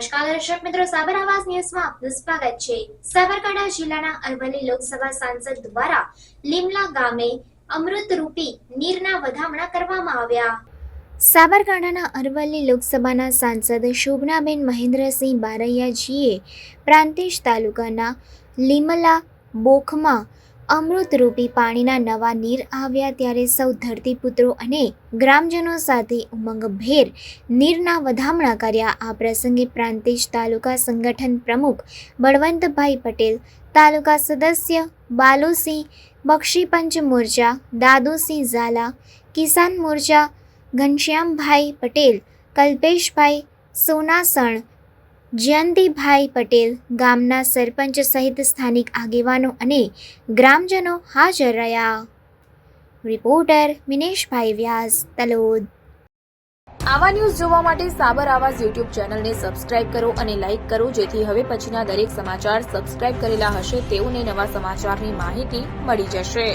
સાબર આવાસ ન્યૂઝમાં આપનું સ્વાગત છે. સાબરકાંઠા જિલ્લાના અરવલ્લી લોકસભા સાંસદ દ્વારા લીમલા ગામે અમૃતરૂપી નીરના વધામણા કરવામાં આવ્યા. સાબરકાંઠાના અરવલ્લી લોકસભાના સાંસદ શોભનાબેન મહેન્દ્રસિંહ બારૈયાજીએ પ્રાંતિજ તાલુકાના લીમલા બોખમાં અમૃતરૂપી પાણીના નવા નીર આવ્યા ત્યારે સૌ ધરતીપુત્રો અને ગ્રામજનો સાથે ઉમંગભેર નીરના વધામણા કર્યા. આ પ્રસંગે પ્રાંતિજ તાલુકા સંગઠન પ્રમુખ બળવંતભાઈ પટેલ, તાલુકા સદસ્ય બાલુસિંહ બક્ષીપંચ મોરચા, દાદુસિંહ ઝાલા, કિસાન મોરચા, ઘનશ્યામભાઈ પટેલ, કલ્પેશભાઈ સોનાસણ જયંતિભાઈ પટેલ ગામના સરપંચ સહિત સ્થાનિક આગેવાનો અને ગ્રામજનો હાજર રહ્યા. રિપોર્ટર મિનેશભાઈ વ્યાસ, તલોદ. આવા ન્યૂઝ જોવા માટે સાબર આવાજ યુટ્યુબ ચેનલને સબસ્ક્રાઇબ કરો અને લાઇક કરો, જેથી હવે પછીના દરેક સમાચાર સબસ્ક્રાઇબ કરેલા હશે તેઓને નવા સમાચારની માહિતી મળી જશે.